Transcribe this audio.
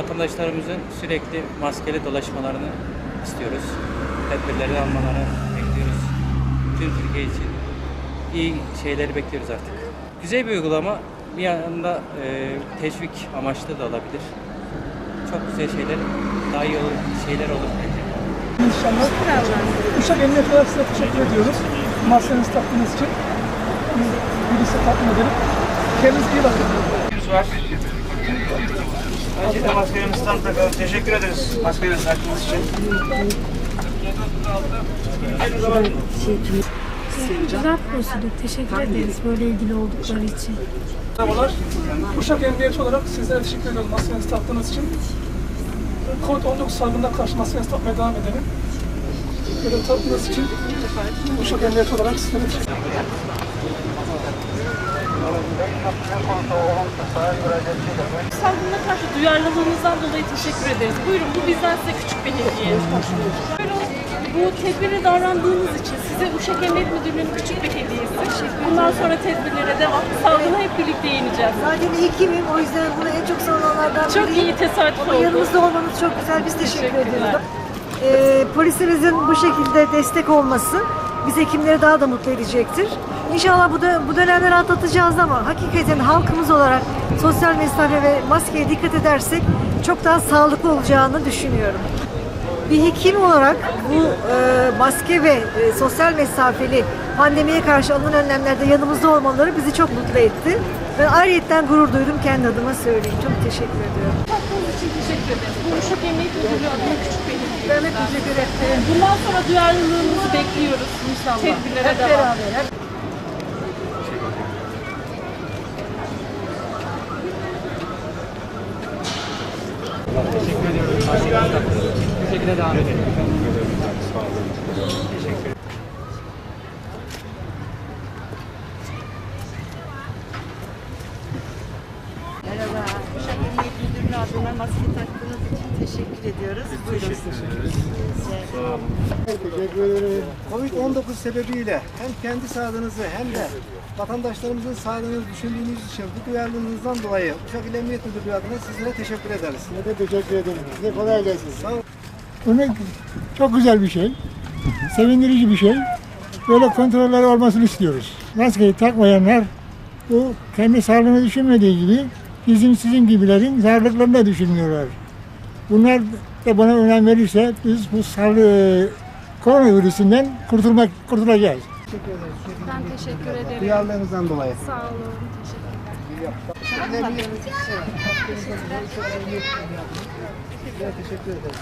vatandaşlarımızın sürekli maskeli dolaşmalarını istiyoruz. Tedbirleri almalarını bekliyoruz. Tüm Türkiye için iyi şeyleri bekliyoruz artık. Güzel bir uygulama. Bir yanda e, teşvik amaçlı da olabilir. Çok güzel şeyler, daha iyi olur, şeyler olur bence. İnşallah. Uşak Emniyet olarak size teşekkür ediyoruz. Maskenizi taktığınız için. Biz takdim edelim. Kendinize iyi bakın. Var. Öncelikle maskelerimizi takalım. Teşekkür ederiz maskelerinizi taktığınız için. Güzel prosedür. Teşekkür ederiz böyle ilgili oldukları için. Merhabalar. Uşak Emniyet olarak sizlere teşekkür ediyoruz maskenizi taktığınız için. Covid-19 salgınına karşı maskenizi takmaya devam edelim. Böyle taktığınız için Uşak Emniyet olarak sizlere teşekkür ederim. Salgına karşı duyarlılığınızdan dolayı teşekkür ederiz. Buyurun bu bizden size küçük bir hediye. Buyurun bu tedbirli davrandığınız için size Uşak Emniyet Müdürlüğü'nün küçük bir hediyesi. Bundan sonra tedbirlere devam. Salgına hep birlikte yeneceğiz. Zaten hekimim o yüzden bunu en çok savulanlardan Çok biriyim. iyi tesadüf oldu. yanımızda olmanız çok güzel. Biz teşekkür ediyoruz. Ee, polisimizin bu şekilde destek olması biz hekimleri daha da mutlu edecektir. İnşallah bu, da, bu dönemleri atlatacağız ama hakikaten halkımız olarak sosyal mesafe ve maskeye dikkat edersek çok daha sağlıklı olacağını düşünüyorum. Bir hekim olarak bu e, maske ve e, sosyal mesafeli pandemiye karşı alınan önlemlerde yanımızda olmaları bizi çok mutlu etti. Ben ayrıyetten gurur duydum kendi adıma söyleyeyim. Çok teşekkür ediyorum. Tatlınız için teşekkür ederiz. Bu Uşak Emniyet Müdürlüğü adına küçük hediye. Ben de teşekkür ederim. Bundan sonra duyarlılığınızı bekliyoruz. İnşallah. Tedbirlere Hep devam. beraber. hep Bu şekilde devam edelim. Merhaba. Uşak Adına maske taktığınız için teşekkür ediyoruz. Buyurun. Teşekkür ederim. Covid-19 sebebiyle hem kendi sağlığınızı hem de vatandaşlarımızın sağlığını düşündüğünüz için bu duyarlılığınızdan dolayı Uşak İl Emniyet Müdürlüğü adına sizlere teşekkür ederiz. Ne de teşekkür ederim. Size kolay gelsin. Sağ olun. Örnek çok güzel bir şey. Sevindirici bir şey. Böyle kontroller olmasını istiyoruz. Maskeyi takmayanlar bu kendi sağlığını düşünmediği gibi bizim sizin gibilerin sağlıklarını da düşünmüyorlar. Bunlar da buna önem verirse biz bu sağlığı koronavirüsünden kurtulmak kurtulacağız. Teşekkür ederiz. Ben teşekkür ederim. Duyarlılığınızdan dolayı. Sağ olun. Teşekkürler. Size teşekkür ederiz.